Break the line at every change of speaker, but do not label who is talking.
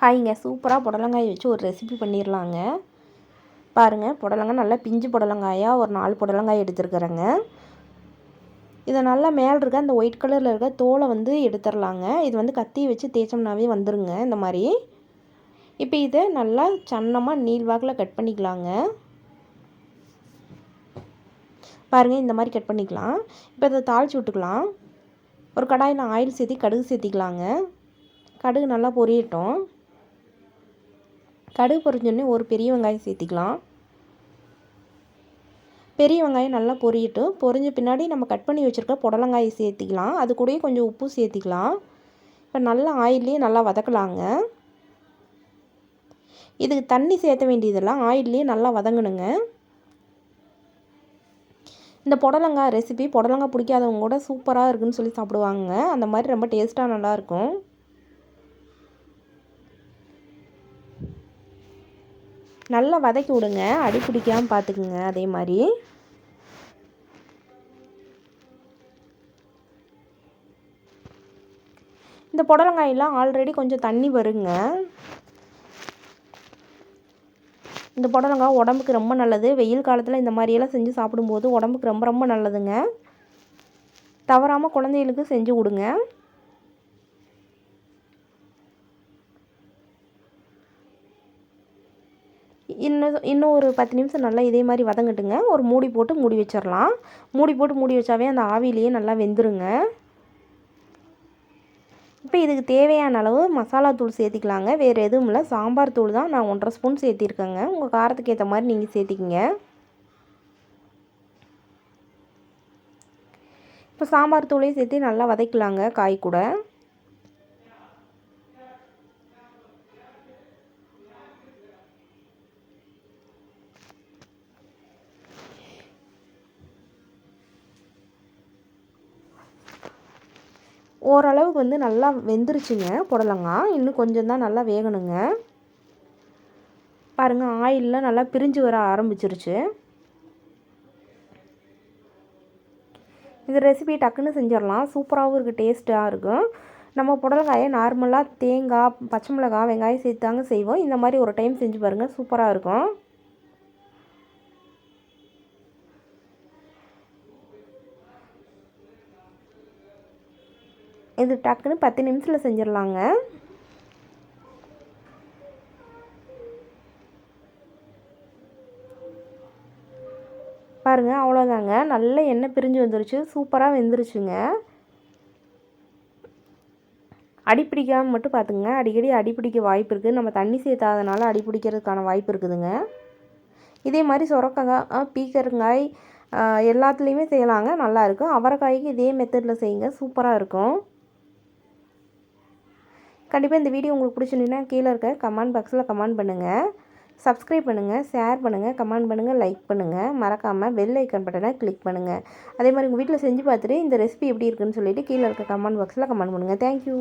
ஹாய்ங்க சூப்பராக புடலங்காய் வச்சு ஒரு ரெசிபி பண்ணிடலாங்க பாருங்கள் புடலங்காய் நல்லா பிஞ்சு புடலங்காயாக ஒரு நாலு புடலங்காய் எடுத்துருக்குறேங்க. இதை நல்லா மேலே இருக்க அந்த ஒயிட் கலரில் இருக்க தோலை வந்து எடுத்துடலாங்க இது வந்து கத்தி வச்சு தேய்ச்சோம்னாவே வந்துருங்க இந்த மாதிரி. இப்போ இதை நல்லா சன்னமாக நீள்வாக்கில் கட் பண்ணிக்கலாங்க. பாருங்கள் இந்த மாதிரி கட் பண்ணிக்கலாம். இப்போ இதை தாளித்து விட்டுக்கலாம். ஒரு கடாயில் ஆயில் சேர்த்தி கடுகு சேர்த்திக்கலாங்க. கடுகு நல்லா பொரியட்டும். கடுகு பொரிஞ்சோடனே ஒரு பெரிய வெங்காயம் சேர்த்திக்கலாம். பெரிய வெங்காயம் நல்லா பொரியட்டும் பொரிஞ்ச பின்னாடி நம்ம கட் பண்ணி வச்சுருக்க புடலங்காயை சேர்த்திக்கலாம். அது கூடயே கொஞ்சம் உப்பு சேர்த்திக்கலாம். இப்போ நல்லா ஆயிலே நல்லா வதக்கலாங்க. இதுக்கு தண்ணி சேர்த்த வேண்டியதெல்லாம் ஆயிலே நல்லா வதங்கணுங்க. இந்த புடலங்காய் ரெசிபி புடலங்காய் பிடிக்காதவங்க கூட சூப்பராக இருக்குதுன்னு சொல்லி சாப்பிடுவாங்க. அந்த மாதிரி ரொம்ப டேஸ்ட்டாக நல்லாயிருக்கும் நல்லா வதக்கி விடுங்க. அடி பிடிக்காமல் பார்த்துக்குங்க அதே மாதிரி. இந்த புடலங்காயெல்லாம் ஆல்ரெடி கொஞ்சம் தண்ணி வருங்க. இந்த புடலங்காய் உடம்புக்கு ரொம்ப நல்லது. வெயில் காலத்தில் இந்த மாதிரியெல்லாம் செஞ்சு சாப்பிடும்போது உடம்புக்கு ரொம்ப ரொம்ப நல்லதுங்க. தவறாமல் குழந்தைகளுக்கு செஞ்சு கொடுங்க. இன்னும் இன்னும் ஒரு பத்து நிமிஷம் நல்லா இதே மாதிரி வதங்கட்டுங்க. ஒரு மூடி போட்டு மூடி வச்சிடலாம் மூடி போட்டு மூடி வச்சாவே அந்த ஆவிலேயே நல்லா வெந்துருங்க. இப்போ இதுக்கு தேவையான அளவு மசாலா தூள் சேர்த்திக்கலாங்க. வேறு எதுவும் இல்லை. சாம்பார் தூள் தான் நான் ஒன்றரை ஸ்பூன் சேர்த்திருக்கேங்க. உங்கள் காரத்துக்கு ஏற்ற மாதிரி நீங்கள் சேர்த்திக்கிங்க. இப்போ சாம்பார் தூளையும் சேர்த்து நல்லா வதக்கலாங்க காய் கூட. ஓரளவுக்கு வந்து நல்லா வெந்துருச்சுங்க புடலங்காய். இன்னும் கொஞ்சம் தான் நல்லா வேகணுங்க. பாருங்கள் ஆயிலெலாம் நல்லா பிரிஞ்சு வர ஆரம்பிச்சிருச்சு. இந்த ரெசிபி டக்குன்னு செஞ்சிடலாம். சூப்பராகவும் இருக்குது டேஸ்ட்டாக இருக்கும் நம்ம புடலங்காயை நார்மலாக தேங்காய் பச்சை மிளகாய் வெங்காயம் சேர்த்தாங்க செய்வோம். இந்த மாதிரி ஒரு டைம் செஞ்சு பாருங்கள் சூப்பராக இருக்கும். இது டக்குன்னு பத்து நிமிஷத்தில் செஞ்சிடலாங்க. பாருங்கள் அவ்வளோதாங்க நல்ல எண்ணெய் பிரிஞ்சு வந்துருச்சு. சூப்பராக வெந்துருச்சுங்க. அடிப்பிடிக்காமல் மட்டும் பார்த்துங்க அடிக்கடி அடிப்பிடிக்க வாய்ப்பு இருக்குது நம்ம தண்ணி சேர்த்தாதனால அடிப்பிடிக்கிறதுக்கான வாய்ப்பு இருக்குதுங்க. இதே மாதிரி சுரக்காய் பீக்கருங்காய் எல்லாத்துலேயுமே செய்யலாங்க. நல்லாயிருக்கும் அவரைக்காய்க்கு இதே மெத்தடில் செய்யுங்க. சூப்பராக இருக்கும். கண்டிப்பாக இந்த வீடியோ உங்களுக்கு பிடிச்சிருந்தீங்கன்னா கீழே இருக்க கமெண்ட் பாக்ஸில் கமெண்ட் பண்ணுங்கள் சப்ஸ்கிரைப் பண்ணுங்கள் ஷேர் பண்ணுங்கள் கமெண்ட் பண்ணுங்கள் லைக் பண்ணுங்கள் மறக்காமல் பெல் ஐக்கன் பட்டனை கிளிக் பண்ணுங்கள் அதே மாதிரி உங்கள் வீட்டில் செஞ்சு பார்த்துட்டு இந்த ரெசிபி எப்படி இருக்குன்னு சொல்லிவிட்டு கீழே இருக்க கமெண்ட் பாக்ஸில் கமெண்ட் பண்ணுங்கள் தேங்க்யூ